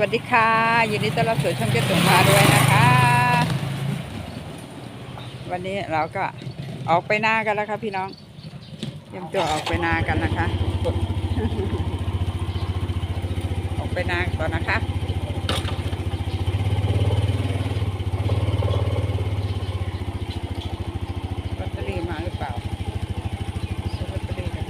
วัสดีค่ะยินดีต้อนรับสู่ช่องเจ๊ตุ่มมาด้วยนะคะ วันนี้เราก็ออกไปนากันแล้วค่ะพี่น้องเตรียมตัวออกไปนากันนะคะ ออกไปนาก่อนนะคะ ลอตเตอรี่มาหรือเปล่าซื้อลอตเตอรี่กัน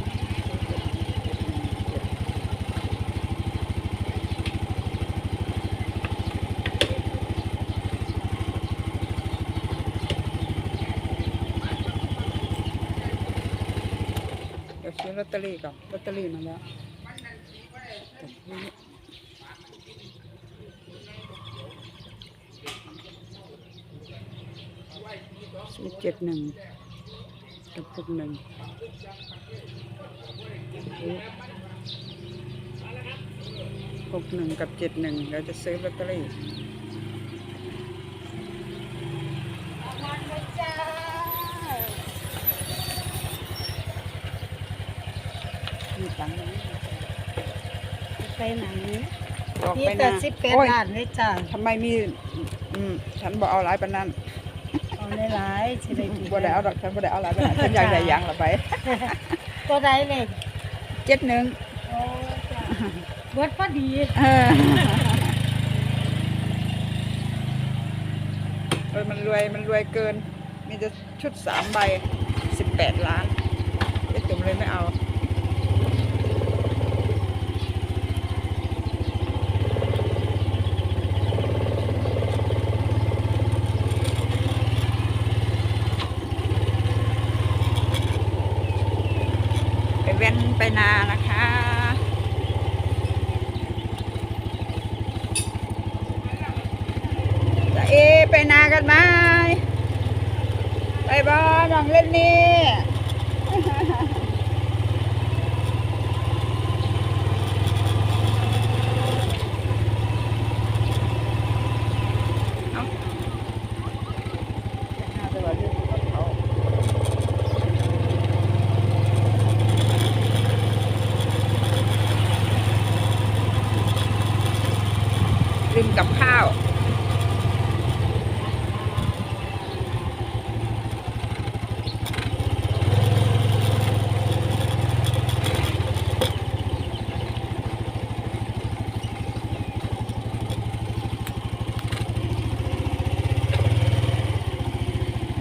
เดี๋ยวซื้อ ลอตเตอรี่ก่อนลอตเตอรี่มาแล้วเจ็ดหนึ่งกับพวกหนึ่งหกหนึ่งกับเจ็ดหนึ่งเราจะซื้อลอตเตอรี่มีตังค์ ไหมไปไหนออกนี่ไปแต่นะสิบแปดโอ้ยล้านเลยจ้ะทำไมมีอืมฉันบอกเอาหลายปานนั้นเอาหลายๆสิได้กินบ่ได้เอาดอกฉันบ่ได้เอาหลายปานนั้นฉันอยากได้อยางละไปตัวใดเลยเจ็ดหนึ่งโอ้จ้ะเบิดพอดีเออเออมันรวยมันรวยเกิน มีแต่ชุดสามใบสิบแปดล้านไอ้ตุ่มเลยไม่เอา ไปเว้น ไปนานะคะ จะเอไปนากันไหมไปบ้านน้องเล่นนี่ เอาน่าจะว่าเรื่องของเขา ลืมกับข้าว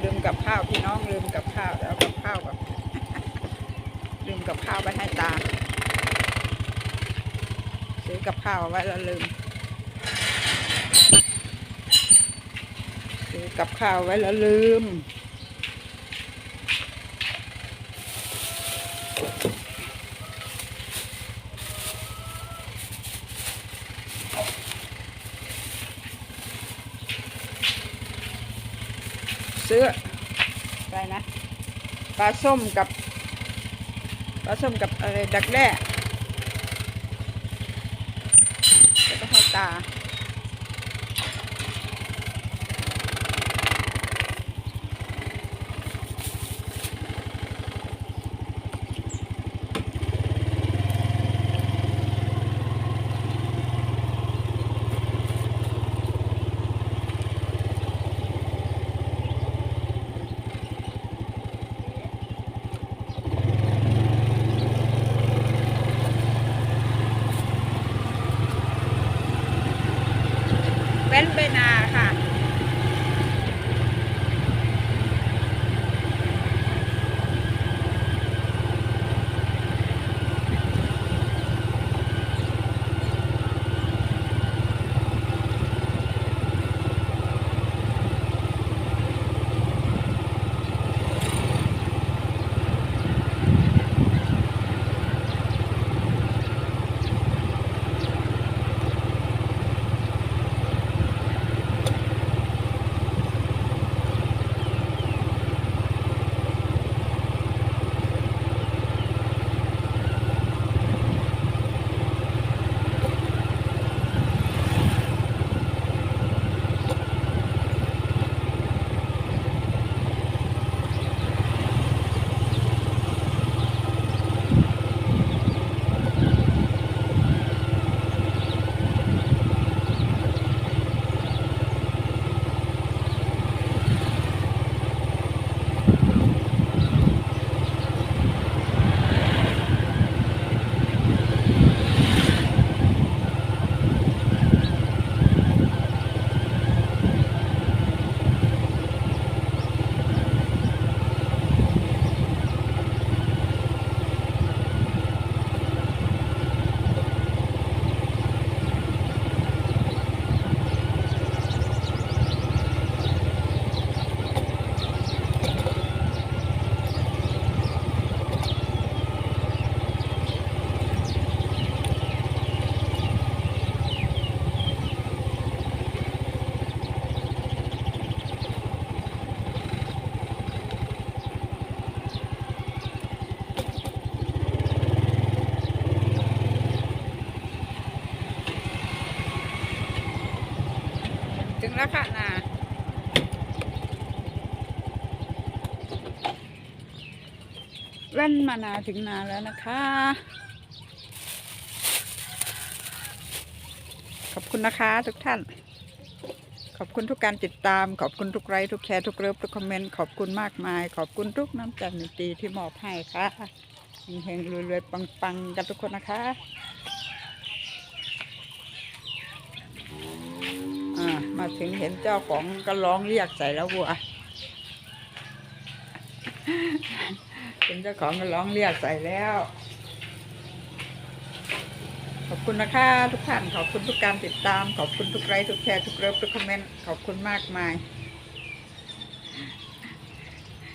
ลืมกับข้าวพี่น้องลืมกับข้าวแล้วกับข้าวแบบ ลืมกับข้าวไปให้ตา ซื้อ กับข้าวไว้แล้วลืมซื้อกับข้าวไว้แล้วลืม ซื้อได้นะปลาส้มกับปลาส้มกับอะไรดักแด้ แแล้วค่ะนาแว่นมานาถึงนาแล้วนะคะ ขอบคุณนะคะทุกท่าน ขอบคุณทุกการติดตาม ขอบคุณทุกไลค์ทุกแชร์ทุกเลิฟทุกคอมเมนต์ขอบคุณมากมาย ขอบคุณทุกน้ำใจหนึ่งตีที่มอบให้ค่ะเฮงๆรวยๆปังๆ กันทุกคนนะคะ อ่า มาถึงเห็นเจ้าของก็ร้องเรียกใส่แล้ววัวเป็นเจ้าของก็ร้องเรียกใส่แล้ว ขอบคุณนะคะทุกท่านขอบคุณทุกการติดตาม ขอบคุณทุกไลค์ทุกแชร์ทุกเลิฟทุกคอมเมนต์ขอบคุณมากมาย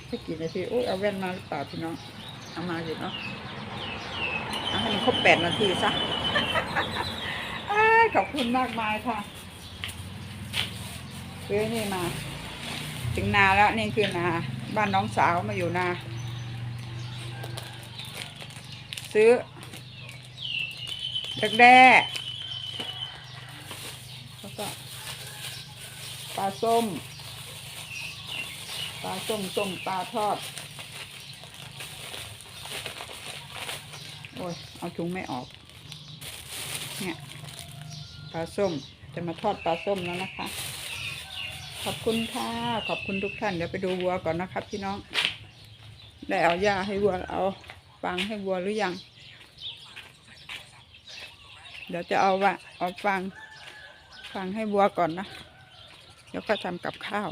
ไม่กี่นาทีอุ้ยเอาแว่นมาหรือเปล่าพี่น้องเอามาอยู่เนาะให้มันครบแปดนาทีซะขอบคุณมากมายค่ะ ซื้อนี่มา ถึงนาแล้วนี่คือนาบ้านน้องสาวมาอยู่นา ซื้อดักแด้แล้วก็ปลาส้ม ปลาส้มส้มปลาทอด โอ้ย เอาถุงไม่ออก เนี่ย ปลาส้ม จะมาทอดปลาส้มแล้วนะคะ ขอบคุณค่ะ ขอบคุณทุกท่านเดี๋ยวไปดูวัวก่อนนะครับ พี่น้อง ได้เอาหญ้าให้วัวเอาฟางให้วัวหรือยัง เดี๋ยวจะเอาวะเอาฟางฟางให้วัวก่อนนะเดี๋ยวก็ทำกับข้าว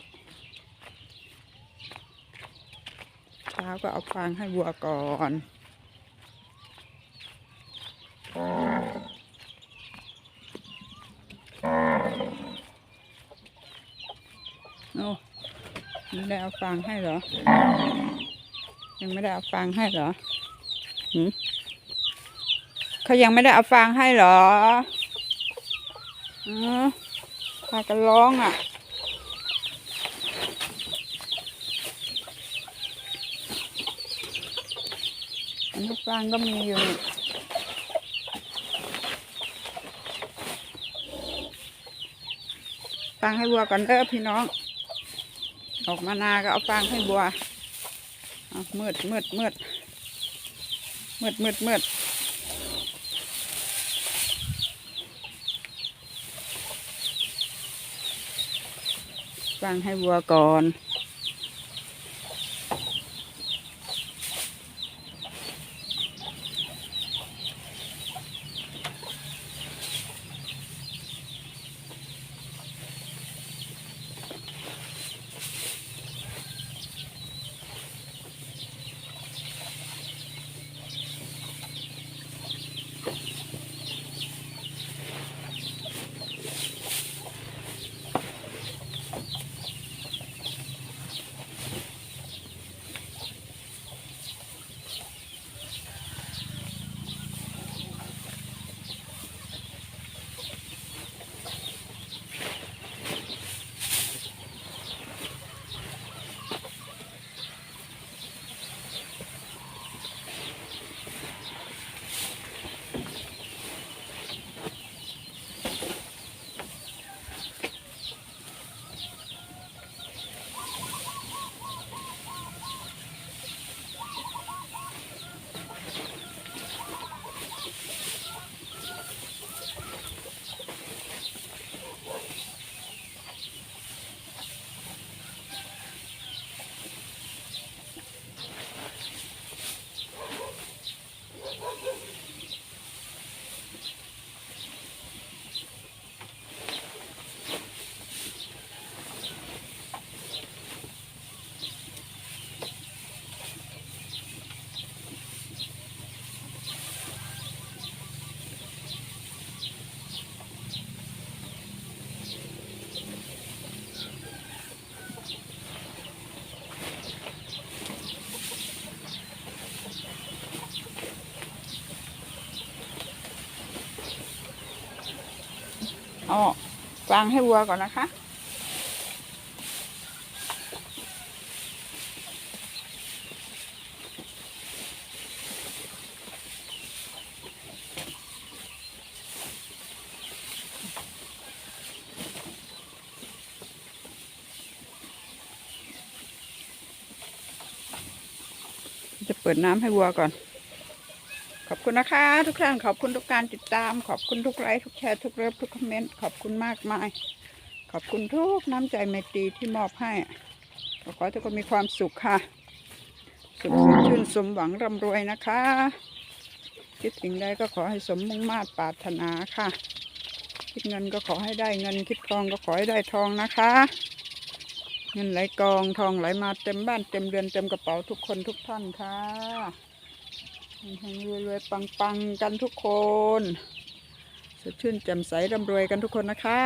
เช้าก็เอาฟางให้วัวก่อน โอ้ไม่ได้เอาฟางให้เหรอ ยังไม่ได้เอาฟางให้เหรอหืเขายังไม่ได้เอาฟางให้เหรออือพากันร้องอะ อันนี้ฟางก็มีอยู่ฟางให้วัวก่อนเด้อพี่น้อง ออกมานาก็เอาฟางให้บัวเอามืดมืดมืดมืดมืดมืดฟางให้บัวก่อน เอวางให้วัวก่อนนะคะ จะเปิดน้ำให้วัวก่อน คุณนะคะ ทุกท่านขอบคุณทุกการติดตาม ขอบคุณทุกไลค์ทุกแชร์ทุกเลิฟทุกคอมเมนต์ขอบคุณมากมาย ขอบคุณทุกน้ำใจไมตรีที่มอบให้ขอให้ทุกคนมีความสุขค่ะ สุขสมชื่นสมหวังร่ำรวยนะคะ คิดสิ่งใดก็ขอให้สมมุ่งมาตรปรารถนาค่ะ คิดเงินก็ขอให้ได้เงิน คิดทองก็ขอให้ได้ทองนะคะ เงินไหลกองทองไหลมาเต็มบ้านเต็มเรือนเต็มกระเป๋าทุกคนทุกท่านค่ะ เฮงๆรวยๆ ปัง ๆ กันทุกคน สดชื่นแจ่มใสร่ำรวยกันทุกคนนะคะ